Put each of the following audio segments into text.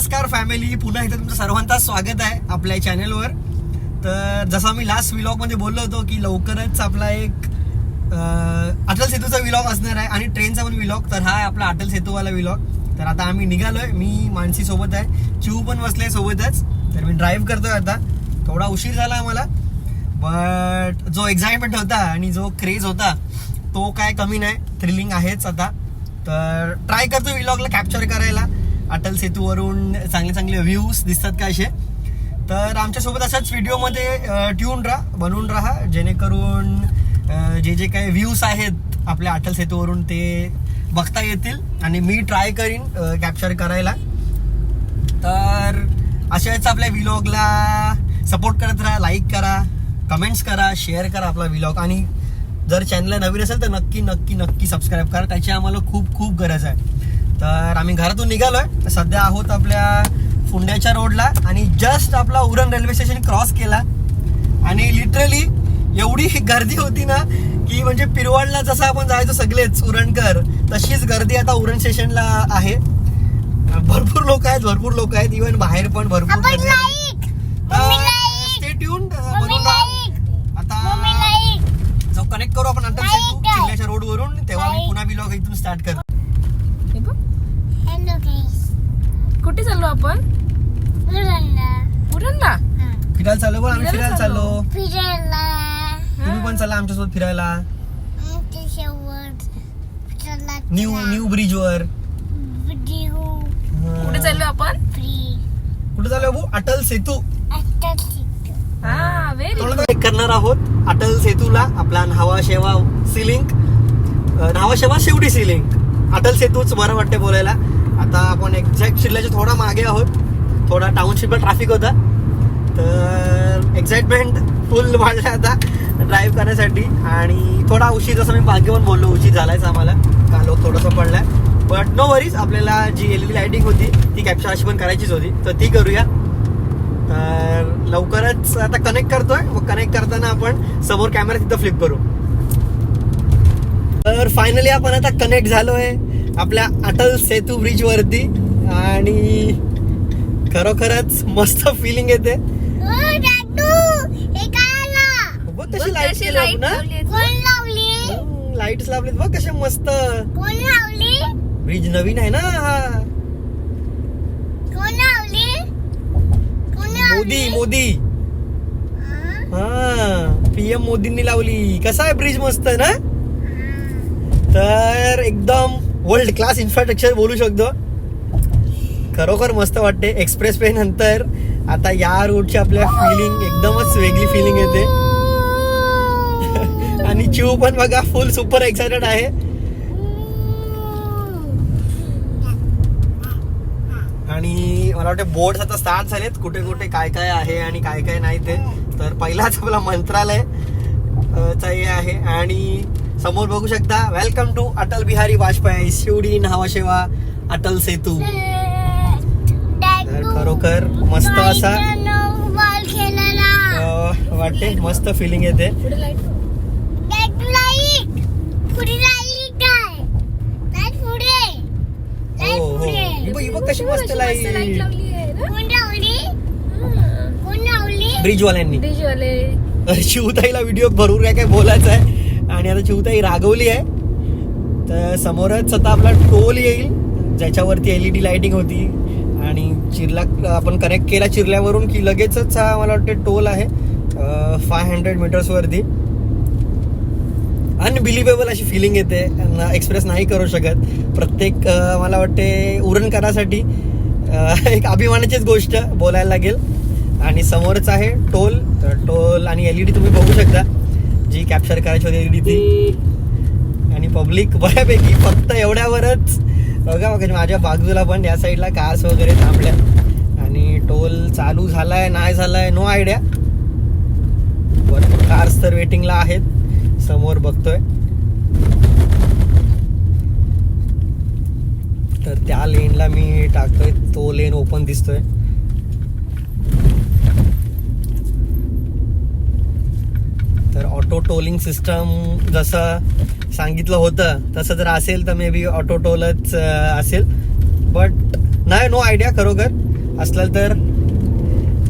नमस्कार फॅमिली पुन्हा एकदा तुमचं सर्वांचं स्वागत आहे आपल्या चॅनेलवर तर जसं मी लास्टमध्ये बोललो होतो की लवकरच आपला एक अटल सेतूचा विलॉग असणार आहे आणि ट्रेनचा पण विलॉग तर हा आहे आपला अटल सेतूवाला विलॉग तर आता आम्ही निघालोय. मी मानसी सोबत आहे. चिऊ पण बसलाय सोबतच. तर मी ड्राईव्ह करतोय आता. थोडा उशीर झाला आम्हाला. बट जो एक्झाइटमेंट होता आणि जो क्रेज होता तो काय कमी नाही. थ्रिलिंग आहेच आता. तर ट्राय करतो विलॉगला कॅप्चर करायला. अटल सेतूवरून चांगले चांगले व्ह्यूज दिसतात का असे? तर आमच्यासोबत अशाच व्हिडिओमध्ये ट्यून राहा बनवून राहा जेणेकरून जे जे काही व्ह्यूज आहेत आपल्या अटल सेतूवरून ते बघता येतील आणि मी ट्राय करीन कॅप्चर करायला. तर अशाच आपल्या विलॉगला सपोर्ट करत राहा लाईक करा कमेंट्स करा शेअर करा आपला विलॉग आणि जर चॅनलला नवीन असेल तर नक्की नक्की नक्की सबस्क्राईब करा. त्याची आम्हाला खूप खूप गरज आहे. तर आम्ही घरातून निघालोय. सध्या आहोत आपल्या फुंड्याच्या रोडला आणि जस्ट आपला उरण रेल्वे स्टेशन क्रॉस केला. आणि लिटरली एवढी गर्दी होती ना की म्हणजे पिरवाडला जसं आपण जायचो सगळेच उरणकर तशीच गर्दी आता उरण स्टेशनला आहे. भरपूर लोक आहेत भरपूर लोक आहेत. इव्हन बाहेर पण भरपूर आता जो कनेक्ट करू आपण Like. किल्ल्याच्या रोड वरून तेव्हा मी. पुन्हा ब्लॉग इथून स्टार्ट करतो हे बघ, हॅलो गाईस कुठे चाललो आपण? उरणला फिरायला चाललो आम्ही फिरायला चाललो. फिरायला. तुम्ही पण चला आमच्यासोबत फिरायला. न्यू न्यू ब्रिज वर व्हिडिओ कुठे चाललो आपण? फ्री. कुठे चाललो भाऊ अटल सेतू. हा करणार आहोत. अटल सेतूला आपला न्हावा शेवा सिलिंग न्हावा शेवा शेवटी सिलिंग अटल सेतूच बरं वाटते बोलायला. आता आपण एक्झॅक्ट शिरल्याच्या थोडा मागे आहोत. थोडा टाउनशिपला ट्रॅफिक होता. तर एक्साइटमेंट फुल वाढलं आता ड्राईव्ह करण्यासाठी. आणि थोडा उशीर जसं मी मागे पण बोललो उशीर झालायच आम्हाला. कालो थोडंसं पडलाय. बट नो वरीज आपल्याला जी एल ई लाइटिंग होती ती कॅप्चर अशी पण करायचीच होती. तर ती करूया. तर लवकरच आता कनेक्ट करतोय. मग कनेक्ट करताना आपण समोर कॅमेरा तिथं फ्लिप करू. तर फायनली आपण आता कनेक्ट झालोय. आपल्या अटल सेतू ब्रिज वरती. आणि खरोखरच मस्त फिलिंग येते. हे लाइट लाइट लावलीत. बघ कशा मस्त. ब्रिज नवीन आहे ना हा. कोण लावली? कोण मोदी मोदी. हा? हा पीएम मोदींनी लावली. कसा आहे ब्रिज मस्त ना? तर एकदम वर्ल्ड क्लास इन्फ्रास्ट्रक्चर बोलू शकतो. खरोखर मस्त वाटते. एक्सप्रेस वे नंतर आता या रूटची आपल्या फिलिंग एकदमच वेगळी फिलिंग येते. आणि चिव पण बघा फुल सुपर एक्सायटेड आहे. आणि मला वाटतं बोर्ड आता स्टार्ट झालेत. कुठे कुठे काय काय आहे आणि काय काय नाही ते. तर पहिलाच आपला मंत्रालय चा हे आहे. आणि समोर बघू शकता. Welcome to Atal Bihari Vajpayee Sewri Nhava Sheva Atal Setu. तर खरोखर मस्त असा. वाटते मस्त फिलिंग येते. हो हो. कशी मस्त लाइट ब्रिजवाल्यांनी ब्रिजवाले शिवताईला व्हिडिओ भरून काय काय बोलायचं आहे आणि आता चिवताई रागवली आहे. तर समोरच आता आपला टोल येईल ज्याच्यावरती एल ई डी लायटिंग होती. आणि चिरला आपण कनेक्ट केला चिरल्यावरून की लगेचच हा मला वाटते टोल आहे फाय हंड्रेड मीटर्सवरती अनबिलिवेबल अशी फिलिंग येते. एक्सप्रेस नाही करू शकत. प्रत्येक मला वाटते उरणकरासाठी अं, एक अभिमानाचीच गोष्ट बोलायला लागेल. आणि समोरच आहे टोल. तर टोल आणि एल ई डी तुम्ही बघू शकता. जी कॅप्चर करायची होती ती आणि पब्लिक बऱ्यापैकी फक्त एवढ्यावरच. बघा बघा माझ्या बाजूला पण या साईडला कार्स वगैरे थांबल्या. आणि टोल चालू झालाय नाही झालाय नो आयडिया भरपूर कार्स तर वेटिंगला आहेत. समोर बघतोय. तर त्या लेनला मी टाकतोय. तो लेन ओपन दिसतोय. तर ऑटो टोलिंग सिस्टम जसं सांगितलं होतं तसं जर असेल तर मे बी ऑटो टोलच असेल. बट नाही नो आयडिया खरोखर. असला तर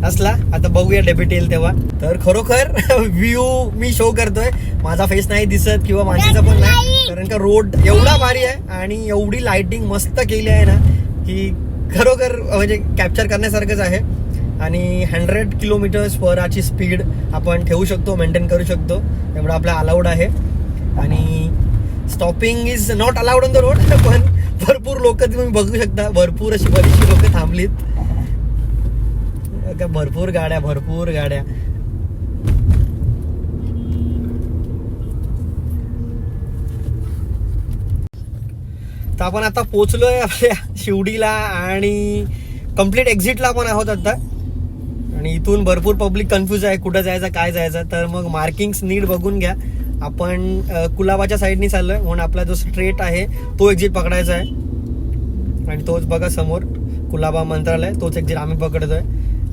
असला. आता बघूया डेब्युट येईल तेव्हा. तर खरोखर व्ह्यू मी शो करतोय. माझा फेस नाही दिसत किंवा माणसाचा पण नाही. कारण का रोड एवढा भारी आहे आणि एवढी लाइटिंग मस्त केली आहे ना की खरोखर म्हणजे कॅप्चर करण्यासारखंच आहे. आणि हंड्रेड किलोमीटर्स पराची स्पीड आपण ठेवू शकतो मेंटेन करू शकतो. एवढं आपला अलाउड आहे. आणि stopping is not allowed on the road पण भरपूर लोक तुम्ही बघू शकता. भरपूर अशी बरीचशी लोक थांबलीत. भरपूर गाड्या भरपूर गाड्या. तर आपण आता पोचलोय आपल्या शिवडीला आणि कंप्लीट एक्झिटला आपण आहोत आता. आणि इथून भरपूर पब्लिक कन्फ्यूज आहे कुठं जायचं काय जायचं. तर मग मार्किंग्स नीट बघून घ्या. आपण कुलाबाच्या साईडनी चाललोय. म्हणून आपला जो स्ट्रेट आहे तो एक्झिट पकडायचा आहे. आणि तोच बघा समोर कुलाबा मंत्रालय. तोच एक्झिट आम्ही पकडतोय.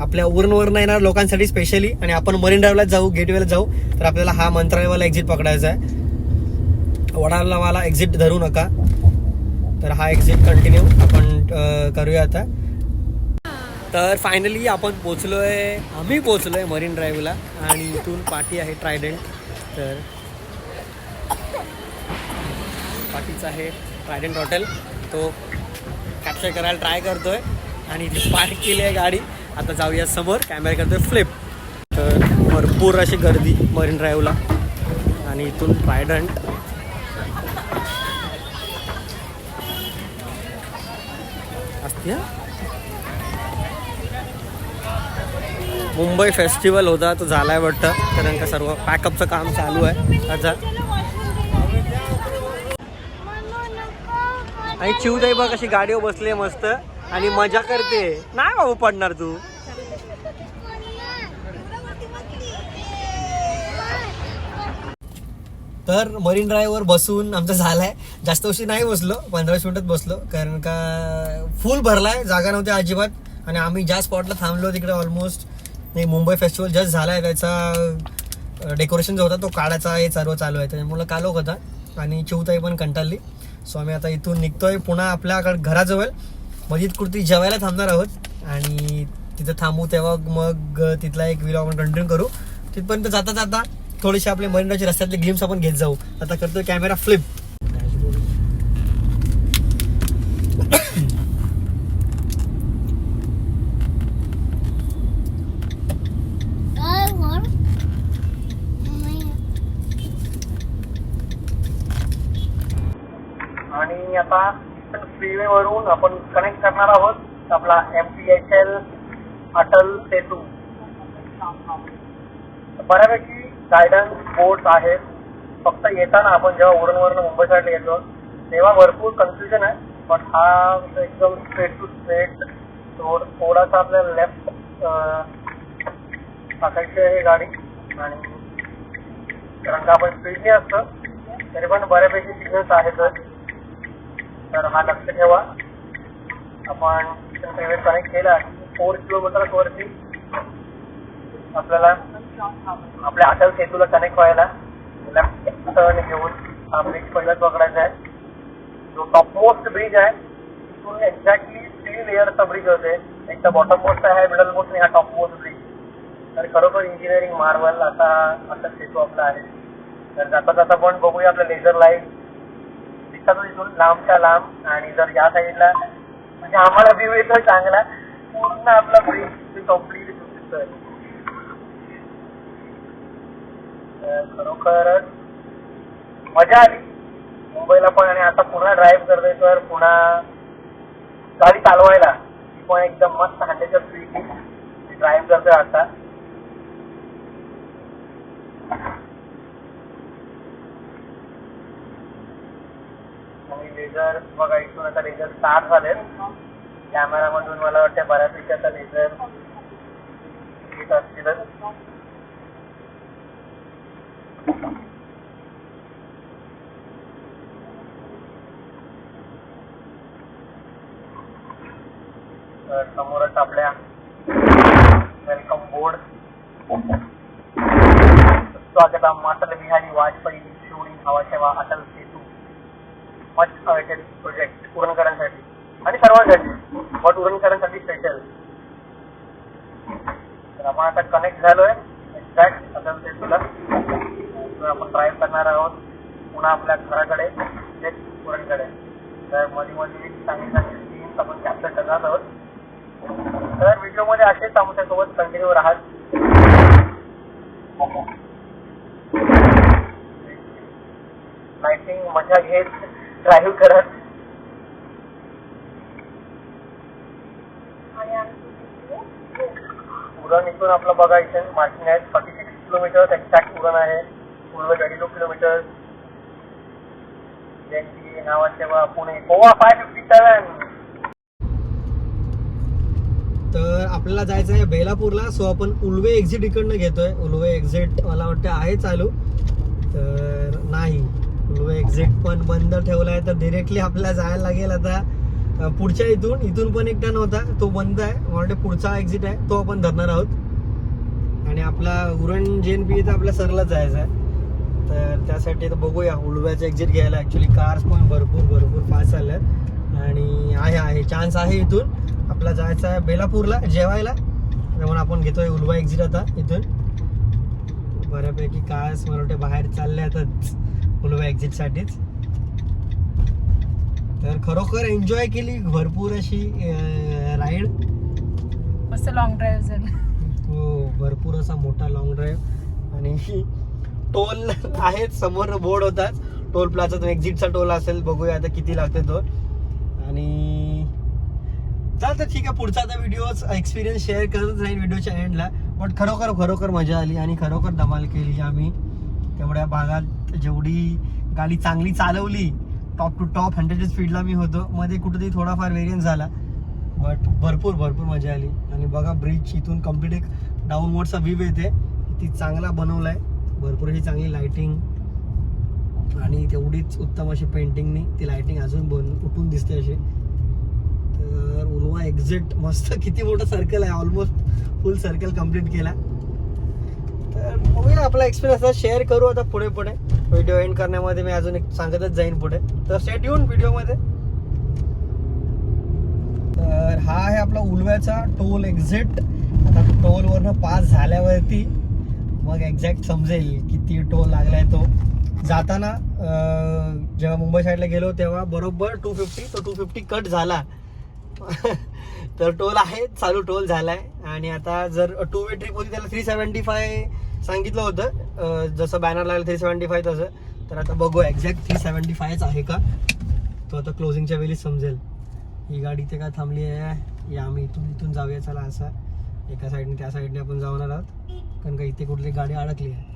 आपल्या उरणवरनं येणार लोकांसाठी स्पेशली आणि आपण मरीन ड्राईव्हला जाऊ गेटवेला जाऊ. तर आपल्याला हा मंत्रालयवाला एक्झिट पकडायचा आहे. वडालावाला एक्झिट धरू नका. तर हा एक्झिट कंटिन्यू आपण करूया आता. तर फायनली आपण पोचलो आहे आम्ही पोचलो आहे मरीन ड्राईव्हला आणि इथून पाठी आहे ट्रायडंट तर पाठीचं आहे ट्रायडंट हॉटेल तो कॅप्चर करायला ट्राय करतोय आणि इथे पार्क केली आहे गाडी. आता जाऊया समोर कॅमेरा करतोय फ्लिप तर भरपूर अशी गर्दी मरीन ड्राईव्हला आणि इथून ट्रायडंट असते मुंबई फेस्टिवल होता तो झालाय वाटतं कारण का सर्व पॅकअपचं काम चालू आहे. अच्छा आणि चिवताई बघ अशी गाडीवर बसले मस्त आणि मजा करते. नाही बाबू पडणार तू. तर मरीन ड्राईव्हवर बसून आमचं झालाय. जास्त उशीर नाही बसलो पंधरा मिनिटात बसलो कारण का फुल भरलाय जागा नव्हती अजिबात. आणि आम्ही ज्या स्पॉटला थांबलो तिकडे ऑलमोस्ट नाही मुंबई फेस्टिवल जस्ट झाला आहे त्याचा डेकोरेशन जो होता तो काढायचा हे सर्व चालू आहे. त्याच्यामुळे कालोख होता आणि चिवताई पण कंटाळली. सो आम्ही आता इथून निघतोय पुन्हा आपल्याकडे घराजवळ. मजीद कुर्ती जेवायला थांबणार आहोत आणि तिथं थांबू तेव्हा मग तिथला एक व्हिडिओ आपण कंटिन्यू करू. तिथपर्यंत जाता जाता थोडेसे आपले मरिंडाचे रस्त्यातले ग्लिम्स आपण घेत जाऊ. आता करतोय कॅमेरा फ्लिप काय वर आणि आता फ्रीवे वरून आपण कनेक्ट करणार आहोत आपला M P H L Atal Setu. बऱ्यापैकी गायडन्स बोर्ड आहेत. फक्त येताना आपण जेव्हा उरणवरून मुंबई साईडला येतो तेव्हा भरपूर कन्फ्युजन आहे. पण हा एकदम स्ट्रेट टू स्ट्रेट थोडासा आपल्याला लेफ्ट टाकायची आहे गाडी. आणि कारण का आपण स्पीडने असतं तरी पण बऱ्यापैकी सिग्नल्स आहेतच तर हा लक्ष ठेवा. आपण कनेक्ट केला फोर किलोमीटर वरती आपल्याला आपल्या अटल सेतूला कनेक्ट व्हायला. लेफ्ट टर्न घेऊन हा ब्रिज पहिलाच पकडायचा आहे. जो टॉप मोस्ट ब्रिज आहे तिथून एक्झॅक्टली थ्री लेअरचा ब्रिज होते. एक तर बॉटम मोस्ट आहे मिडल मोस्ट आणि हा टॉप मोस्ट ब्रिज तर खरोखर इंजिनिअरिंग मार्वल आता अटल सेतू आपला आहे. तर जाता जाता पण बघूया आपल्या लेझर लाइट दिसतात इथून लांबच्या लांब. आणि जर या साईडला म्हणजे आम्हाला व्ह्यू येतो चांगला. पूर्ण आपला ब्रिज कंप्लीट दिसतोय. तर खरोखरच मजा आली. मुंबईला पण आणि आता पुन्हा ड्राईव्ह करतोय तर पुन्हा गाडी चालवायला. पण एकदम मस्त हंड्रेडच्या फ्री ड्राईव्ह करतोय आता आणि लेझर बघा इथून आता लेझर स्टार्ट कॅमेरा कॅमेरामधून मला वाटतं बऱ्यापैकी आता लेझर येत असतीलच तर समोरच आपल्या वेलकम बोर्ड स्वागत अटल बिहारी वाजपेयी शिवडी हवा सेवा Atal Setu much awaited project उरणकरांसाठी आणि सर्वांसाठी बट उरणकरांसाठी स्पेशल तर आपण आता कनेक्ट झालोय. एक्झॅक्ट असेल ते तुला आपण ड्राईव्ह करणार आहोत पुन्हा आपल्या घराकडे तेच पुरणकडे तर मध्ये मध्ये चांगली चांगली सीन्स आपण कॅप्चर करणार आहोत. तर व्हिडिओमध्ये असेच आमच्यासोबत कंटिन्यू राहाल. लाइटिंग मजा घेत. ड्राईव्ह करत. उरण इथून आपलं बघायचं मार्किंग आहे thirty six kilometre exact Uran आहे. पूर्व थर्टी टू किलोमीटर नावाचे व Pune Goa five fifty seven तर आपल्याला जायचं आहे बेलापूरला. सो आपण उलवे एक्झिट इकडनं घेतोय. उलवे एक्झिट मला वाटतं आहे चालू. तर नाही. एक्झिट पण बंद ठेवला आहे तर डिरेक्टली आपल्याला जायला लागेल आता. पुढच्या इथून इथून पण एक टन होता तो बंद आहे. म्हणजे पुढचा एक्झिट आहे तो आपण धरणार आहोत. आणि आपला उरण जे एन पी तर आपल्या सरला जायचं आहे तर त्यासाठी तर बघूया उलव्याचं एक्झिट घ्यायला. ॲक्च्युली कार्स पण भरपूर भरपूर फास्ट चालल्यात. आणि आहे आहे चान्स आहे इथून. आपला जायचं आहे बेलापूरला जेवायला. म्हणून आपण घेतोय उलवा एक्झिट आता इथून. बऱ्यापैकी कार्स मला वाटते बाहेर चालले उलवा एक्झिटसाठीच तर खरोखर एन्जॉय केली भरपूर अशी राईड मस्त लॉंग ड्राईव्ह झालं. हो भरपूर असा मोठा लॉंग ड्राईव्ह आणि टोल आहेत समोर बोर्ड होताच टोल प्लाचा तो एक्झिटचा टोल असेल बघूया आता किती लागते तो. आणि चालतं ठीक आहे. पुढचा आता व्हिडिओ एक्सपिरियन्स शेअर करत राहील व्हिडिओच्या एंडला बट खरोखर खरोखर मजा आली आणि खरोखर धमाल केली आम्ही. तेवढ्या भागात जेवढी गाडी चांगली चालवली टॉप टू टॉप हंड्रेड स्पीडला मी होतो. मध्ये कुठेतरी थोडाफार वेरियंट झाला. बट भरपूर भरपूर मजा आली. आणि बघा ब्रिज इथून कंप्लीट एक डाऊनवर्डचा व्ह्यू येते. ती चांगला बनवलाय. भरपूर अशी चांगली लाईटिंग आणि तेवढीच उत्तम अशी पेंटिंगनी ती लायटिंग अजून बन उठून दिसते अशी. तर उलवा एक्झिट मस्त किती मोठं सर्कल आहे. ऑलमोस्ट फुल सर्कल कंप्लीट केला. तर बघूया आपला एक्सपिरियन्स शेअर करू आता पुढे पुढे. व्हिडिओ एंड करण्यामध्ये मी अजून एक सांगतच जाईन पुढे. तर स्टेट येऊन व्हिडिओमध्ये तर हा आहे आपला उलव्याचा टोल एक्झिट आता टोलवरनं पास झाल्यावरती मग एक्झॅक्ट समजेल किती टोल लागलाय तो. जाताना जेव्हा मुंबई साईडला गेलो तेव्हा बरोबर टू फिफ्टी तो टू फिफ्टी कट झाला. तर टोल आहे चालू टोल झालाय. आणि आता जर टू वे ट्रिप होती त्याला थ्री सेवन्टी फाय सांगितलं होतं जसं बॅनर लागलं थ्री सेवन्टी फाय तसं. तर आता बघू एक्झॅक्ट थ्री सेवन्टी फायच आहे का? तो आता क्लोजिंगच्या वेळी समजेल. ही गाडी इथे काय थांबली आहे? या आम्ही इथून इथून जाऊया चला असा. एका साईडने त्या साईडने आपण जाणार आहोत. कारण का इथे कुठली गाडी अडकली आहे.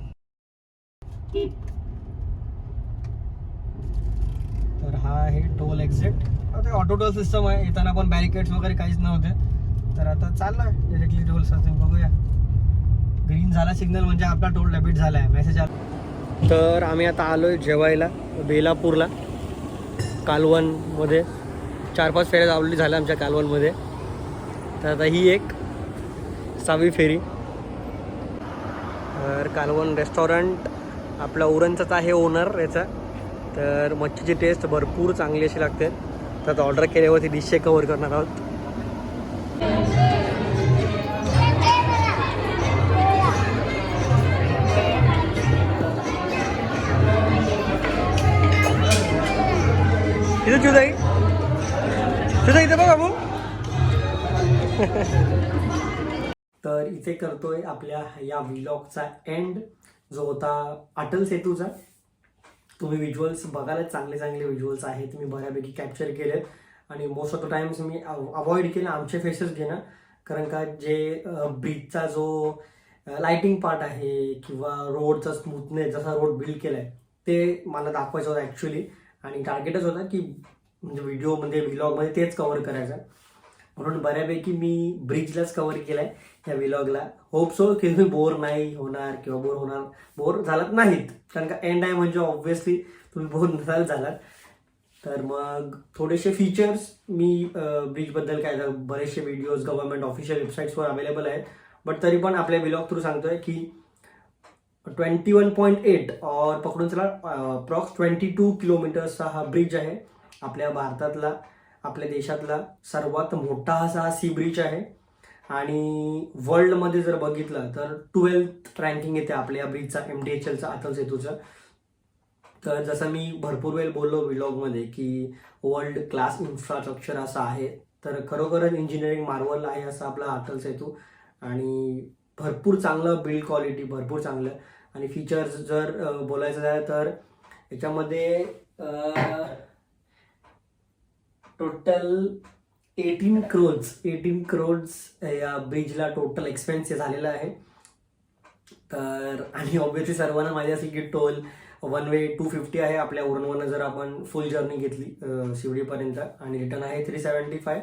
तर हा आहे टोल एक्झिट आता ऑटो टोल सिस्टम आहे. येताना पण बॅरिकेड्स वगैरे काहीच नव्हते. तर आता चाललोय. डिरेक्टली टोल सिस्टम बघूया. ग्रीन झाला सिग्नल म्हणजे आपला टोल डेबिट झाला आहे मेसेज आला. तर आम्ही आता आलोय जेवायला बेलापूरला. कालवनमध्ये चार पाच फेऱ्या आवडली झाल्या आमच्या कालवनमध्ये तर आता ही एक सहावी फेरी. तर कालवण रेस्टॉरंट आपला उरणचाच आहे ओनर याचा. तर मच्छीची टेस्ट भरपूर चांगली अशी लागते. तर आता ऑर्डर केल्यावरती डिशे कवर करणार आहोत. तुझाई तुझा इथे बघ बाबू तर इथे करतोय आपल्या या व्लॉगचा एंड जो होता अटल सेतूचा. तुम्ही व्हिज्युअल्स बघायला चांगले चांगले व्हिज्युअल्स आहेत. मी बऱ्यापैकी कॅप्चर केलेत. आणि मोस्ट ऑफ द टाइम्स मी अवॉइड केलं आमचे फेसेस घेणं. कारण का जे ब्रिजचा जो लाइटिंग पार्ट आहे किंवा रोडचा स्मूथनेस जसा रोड बिल्ड केलाय ते मला दाखवायचं होतं ॲक्च्युली आणि टार्गेटच होता की म्हणजे व्हिडिओमध्ये व्लॉगमध्ये तेच कव्हर करायचं. म्हणून बऱ्यापैकी मी ब्रिजलाच कव्हर केलाय या व्हिलॉगला होप सो की तुम्ही बोर नाही होणार किंवा बोर होणार बोर झालात नाहीत. कारण का एंड आहे म्हणजे ऑब्व्हियसली तुम्ही बोर नसाल झालात. तर मग थोडेसे फीचर्स मी ब्रिजबद्दल काय झालं बरेचसे व्हिडिओज गव्हर्नमेंट ऑफिशियल वेबसाईट्सवर अवेलेबल आहेत. बट तरी पण आपल्या व्हिलॉग थ्रू सांगतोय की ट्वेंटी वन पॉईंट एट और पकडून चला अप्रॉक्स ट्वेंटी टू किलोमीटर्सचा हा ब्रिज आहे. आपल्या भारतातला आपल्या देशातला सर्वात मोठा असा हा सी ब्रिज आहे. आणि वर्ल्डमध्ये जर बघितलं तर ट्वेल्थ रँकिंग येते आपल्या या ब्रिजचा एम डी एच एलचा अटल सेतूचं. तर जसं मी भरपूर वेळ बोललो व्लॉगमध्ये की वर्ल्ड क्लास इन्फ्रास्ट्रक्चर असं आहे तर खरोखरच इंजिनिअरिंग मार्वल आहे असं आपला अटल सेतू. आणि भरपूर चांगलं बिल्ड क्वालिटी भरपूर चांगलं. आणि फीचर्स जर बोलायचं झालं तर याच्यामध्ये total eighteen crores eighteen crores या ब्रिजला टोटल एक्सपेन्स झालेला आहे. तर आणि ऑब्विसली सर्वांना माहिती असेल की toll one way two fifty आहे आपल्या उरणवरनं जर आपण फुल जर्नी घेतली शिवडीपर्यंत आणि रिटर्न आहे थ्री सेवन्टी फाय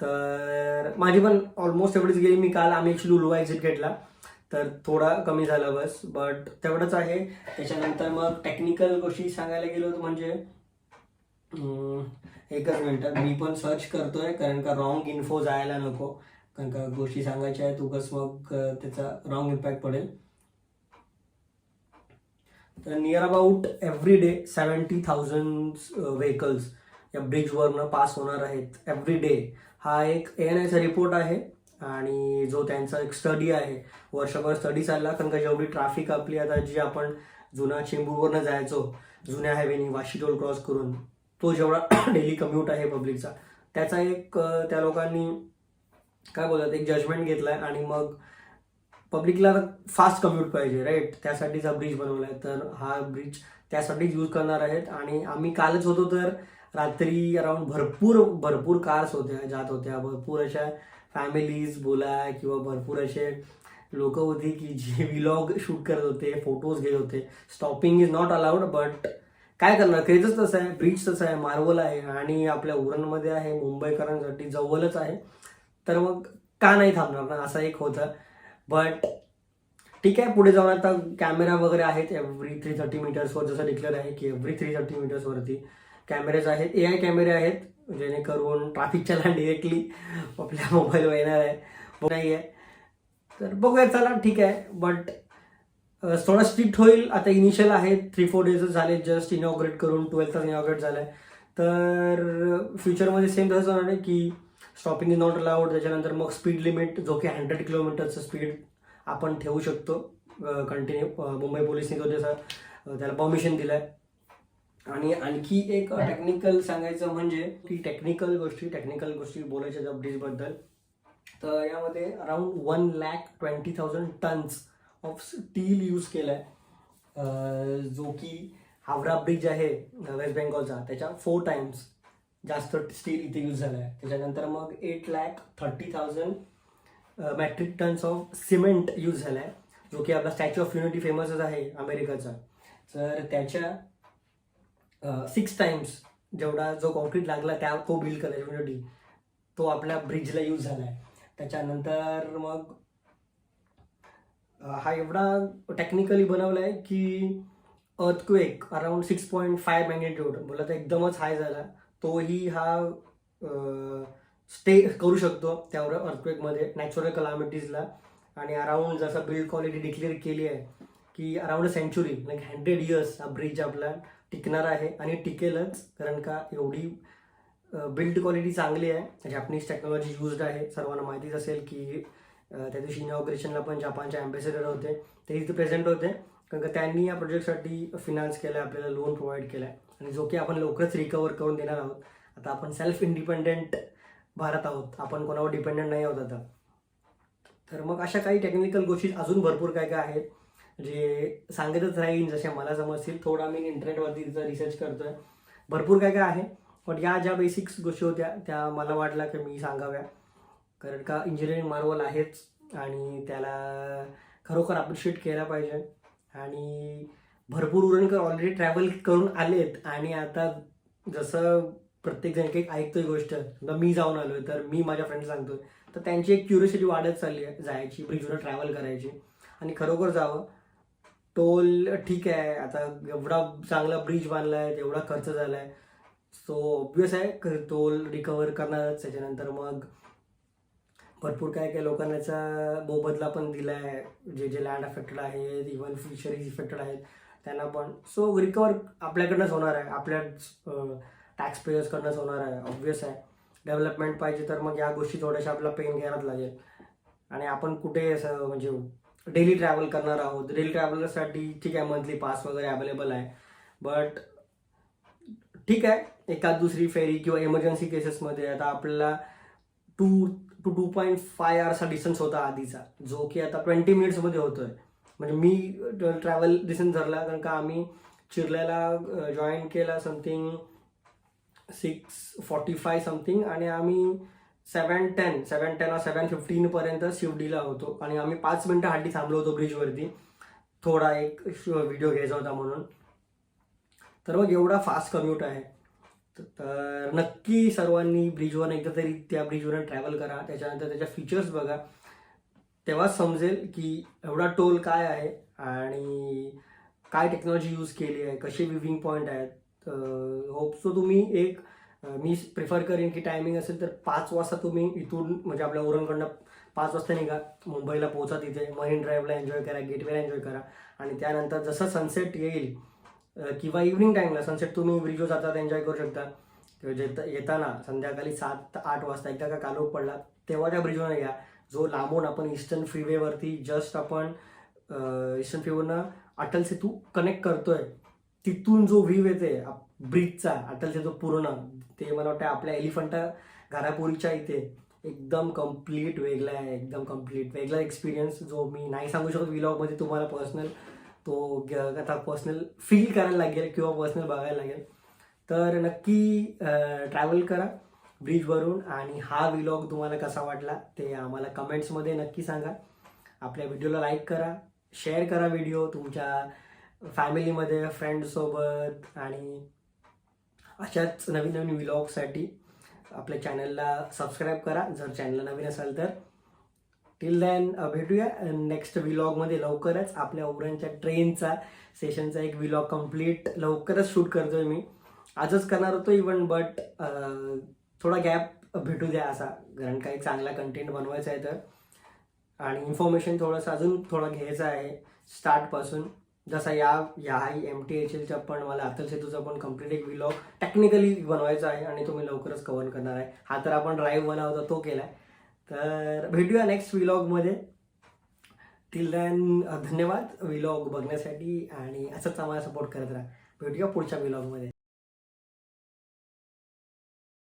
तर माझी पण ऑलमोस्ट एवढीच गेली. मी काल आम्ही ॲक्च्युली उलवा एक्झिट घेतला तर थोडा कमी झाला बस बट तेवढंच आहे. त्याच्यानंतर मग टेक्निकल गोष्टी सांगायला गेलो तर म्हणजे एकच मिनटं. मी पण सर्च करतोय कारण का रॉंग इन्फो जायला नको. कारण का गोष्टी सांगायच्या आहेत उगाच मग त्याचा रॉंग इम्पॅक्ट पडेल. तर near about every day seventy thousand vehicles या ब्रिजवरनं पास होणार आहेत एव्हरी डे हा एक ए एन आयचा रिपोर्ट आहे आणि जो त्यांचा एक स्टडी आहे. वर्षभर स्टडी चालला कारण का जेवढी ट्रॅफिक आपली आता जी आपण जुना चेंबूरवरनं जायचो जुन्या हायवेनी वाशी टोल क्रॉस करून तो जेवढा डेली कम्युट आहे पब्लिकचा त्याचा एक त्या लोकांनी काय बोलतात एक जजमेंट घेतलाय आणि मग पब्लिकला फास्ट कम्युट पाहिजे राईट त्यासाठीच हा ब्रिज बनवला आहे तर हा ब्रिज त्यासाठीच यूज करणार आहेत. आणि आम्ही कालच होतो तर रात्री अराउंड भरपूर भरपूर कार्स होत्या जात होत्या. भरपूर अशा फॅमिलीज बोला किंवा भरपूर असे लोक होती की जे विलॉग शूट करत होते फोटोज घेत होते. Stopping is not allowed but काय करणार? क्रेजच तसं आहे ब्रिज तसं आहे मार्वल आहे आणि आपल्या उरणमध्ये आहे मुंबईकरांसाठी जवळच आहे. तर मग का नाही थांबणार ना? असं एक होतं. बट ठीक आहे पुढे जाऊन आता कॅमेरा वगैरे आहेत. एव्हरी थ्री थर्टी मीटर्सवर जसं डिक्लेअर आहे की एव्हरी थ्री थर्टी मीटर्सवरती कॅमेरेज आहेत. ए आय कॅमेरे आहेत जेणेकरून ट्रॅफिकच्या लाईन डिरेक्टली आपल्या मोबाईलवर येणार आहे. नाही आहे तर बघूया चला ठीक आहे. बट थोडा स्ट्रिक्ट होईल. आता इनिशियल आहे थ्री फोर डेज झाले जस्ट इनॉग्रेट करून ट्वेल्थच इनॉग्रेट झालं आहे तर फ्युचरमध्ये सेम तसंच होणार आहे की स्टॉपिंग इज नॉट अलाउड त्याच्यानंतर मग स्पीड लिमिट जो की हंड्रेड किलोमीटरचं स्पीड आपण ठेवू शकतो. कंटिन्यू मुंबई पोलिसने तो त्याचा त्याला परमिशन दिलं आहे आणि आणखी एक टेक्निकल सांगायचं म्हणजे की टेक्निकल गोष्टी टेक्निकल गोष्टी बोलायच्या त्या तर यामध्ये around one lakh twenty thousand tons of steel use केला आहे जो की हावरा ब्रिज आहे वेस्ट बेंगॉलचा त्याच्या फोर टाइम्स जास्त स्टील इथे यूज झाला आहे त्याच्यानंतर मग eight lakh thirty thousand metric tons of cement use झाला आहे जो की आपला स्टॅच्यू ऑफ युनिटी फेमसच आहे अमेरिकाचा. तर त्याच्या सिक्स टाइम्स जेवढा जो कॉन्क्रीट लागला त्या तो बिल्ड करायचा युनिटी तो आपल्या ब्रिजला यूज झाला आहे त्याच्यानंतर मग हा एवढा टेक्निकली बनवला आहे की earthquake around six point five magnitude बोला तर एकदमच हाय झाला. तोही हा स्टे करू शकतो त्यावर अर्थक्वेकमध्ये नॅचरल कलामिटीजला आणि अराउंड जसं बिल्ड क्वालिटी डिक्लेअर केली आहे की around century like hundred years हा ब्रिज आपला टिकणार आहे. आणि टिकेलच कारण का एवढी बिल्ड क्वालिटी चांगली आहे. जॅपनीज टेक्नॉलॉजी युज्ड आहे. सर्वांना माहितीच असेल की त्या दिवशी इनॉग्रेशनला पण जापानचे अँबॅसेडर होते. ते इथे प्रेझेंट होते. कारण का त्यांनी या प्रोजेक्टसाठी फिनान्स केलं आहे आपल्याला लोन प्रोव्हाइड केलं आहे आणि जो की आपण लवकरच रिकवर करून देणार आहोत. आता आपण सेल्फ इंडिपेंडेंट भारत आहोत. आपण कोणावर डिपेंडेंट नाही आहोत आता. तर मग अशा काही टेक्निकल गोष्टी अजून भरपूर काय काय आहेत जे सांगतच राहीन जशा मला समजतील. थोडा मी इंटरनेटवरती तिचा रिसर्च करतोय. भरपूर काय काय आहे. पण या ज्या बेसिक्स गोष्टी होत्या त्या मला वाटलं की मी सांगाव्या. कारण का इंजिनिअरिंग मार्वल आहेच आणि त्याला खरोखर अप्रिशिएट केला पाहिजे. आणि भरपूर उरणकर ऑलरेडी ट्रॅव्हल करून आलेत आणि आता जसं प्रत्येकजण काही ऐकतोय गोष्ट समजा मी जाऊन आलो आहे तर मी माझ्या फ्रेंड सांगतोय तर त्यांची एक क्युरियोसिटी वाढत चालली आहे जायची ब्रिजवर ट्रॅव्हल करायची. आणि खरोखर जावं. टोल ठीक आहे आता एवढा चांगला ब्रिज बांधला आहे एवढा खर्च झाला आहे सो ऑब्विस आहे टोल रिकवर करणारच. त्याच्यानंतर मग भरपूर काय काय लोकांनाचा मोबदला पण दिला आहे जे जे लँड अफेक्टेड आहेत इवन फिशरीज इफेक्टेड आहेत त्यांना पण. सो रिकवर आपल्याकडनंच होणार आहे. आपल्या टॅक्स पेयर्सकडनंच होणार आहे. ऑब्वियस आहे. डेव्हलपमेंट पाहिजे तर मग या गोष्टी थोड्याशा आपला पेन घ्यायलाच लागेल. आणि आपण कुठे असं म्हणजे डेली ट्रॅव्हल करणार आहोत? डेली ट्रॅव्हलरसाठी ठीक आहे मंथली पास वगैरे अवेलेबल आहे. बट ठीक आहे. एखाद दुसरी फेरी किंवा इमर्जन्सी केसेसमध्ये आता आपल्याला two two two point five आवर्सचा distance होता आधीचा. जो की आता ट्वेंटी मिनिट्समध्ये होतोय. म्हणजे मी ट्रॅव्हल डिस्टन्स धरला कारण का आम्ही चिरल्याला जॉईन केला something six forty five something आणि आम्ही सेवन टेन सेवन टेन सेवन फिफ्टीनपर्यंत शिवडीला होतो. आणि आम्ही पाच मिनटं हाटी थांबलो होतो ब्रिजवरती थोडा एक व्हिडिओ घ्यायचा होता म्हणून. तर मग एवढा फास्ट कम्यूट आहे. तर नक्की सर्वांनी ब्रिजवर एकदा तरी त्या ब्रिजवर ट्रॅव्हल करा. त्याच्यानंतर त्याच्या फीचर्स बघा. तेव्हाच समजेल की एवढा टोल काय आहे आणि काय टेक्नॉलॉजी यूज केली आहे कसे विविंग पॉईंट आहेत. होप सो तुम्ही एक मी प्रिफर करेन की टायमिंग असेल तर पाच वाजता तुम्ही इथून म्हणजे आपल्या उरणकडनं पाच वाजता निघा. मुंबईला पोहोचा तिथे. मरीन ड्राईव्हला एन्जॉय करा गेटवेला एन्जॉय करा. आणि त्यानंतर जसं सनसेट येईल किंवा इव्हनिंग टाईमला सनसेट तुम्ही ब्रिजवर जातात एन्जॉय करू शकता. किंवा जेत येताना संध्याकाळी सात आठ वाजता एकदा का कालोख पडला तेव्हा त्या ब्रिजवर या. जो लांबून आपण ईस्टर्न फ्रीवेवरती जस्ट आपण ईस्टर्न फ्रीवरनं अटल सेतू कनेक्ट करतोय तिथून जो व्ह्यू येते ब्रिजचा अटल सेतू पूर्ण ते मला वाटतं आपल्या एलिफंटा घरापुरीच्या इथे एकदम कंप्लीट वेगळा आहे एकदम कंप्लीट वेगळा एक्सपिरियन्स जो मी नाही सांगू शकत विलॉगमध्ये तुम्हाला पर्सनल तो ग- आता पर्सनल फील करायला लागेल किंवा पर्सनल बघायला लागेल. तर नक्की ट्रॅव्हल करा ब्रिजवरून आणि हा व्लॉग तुम्हाला कसा वाटला ते आम्हाला कमेंट्समध्ये नक्की सांगा. आपल्या व्हिडिओला लाईक करा शेअर करा व्हिडिओ तुमच्या फॅमिलीमध्ये फ्रेंडसोबत आणि अशाच नवीन नवीन व्लॉगसाठी आपल्या चॅनलला सबस्क्राईब करा. जर चॅनल नवीन असाल तर टिल दॅन भेटूया. नेक्स्ट व्हिलॉगमध्ये लवकरच आपल्या ओवरांच्या ट्रेनचा सेशनचा एक व्हिलॉग कंप्लीट लवकरच शूट करतोय मी. आजच करणार होतो इवन बट थोडा गॅप भेटू द्या असा कारण काही चांगला कंटेंट बनवायचा आहे तर. आणि इन्फॉर्मेशन थोडंसं अजून थोडं घ्यायचं आहे स्टार्टपासून जसा या याही एम टी एच एलचा पण मला अतल सेतूचा पण कंप्लीट एक व्हिलॉग टेक्निकली बनवायचा आहे आणि तो मी लवकरच कव्हर करणार आहे. हा तर आपण ड्राईव्ह वाला होता तो केला आहे तर भेटूया नेक्स्ट विलॉगमध्ये टिल दॅन धन्यवाद. विलॉग बघण्यासाठी आणि असंच आम्हाला सपोर्ट करत राहा. भेटूया पुढच्या विलॉगमध्ये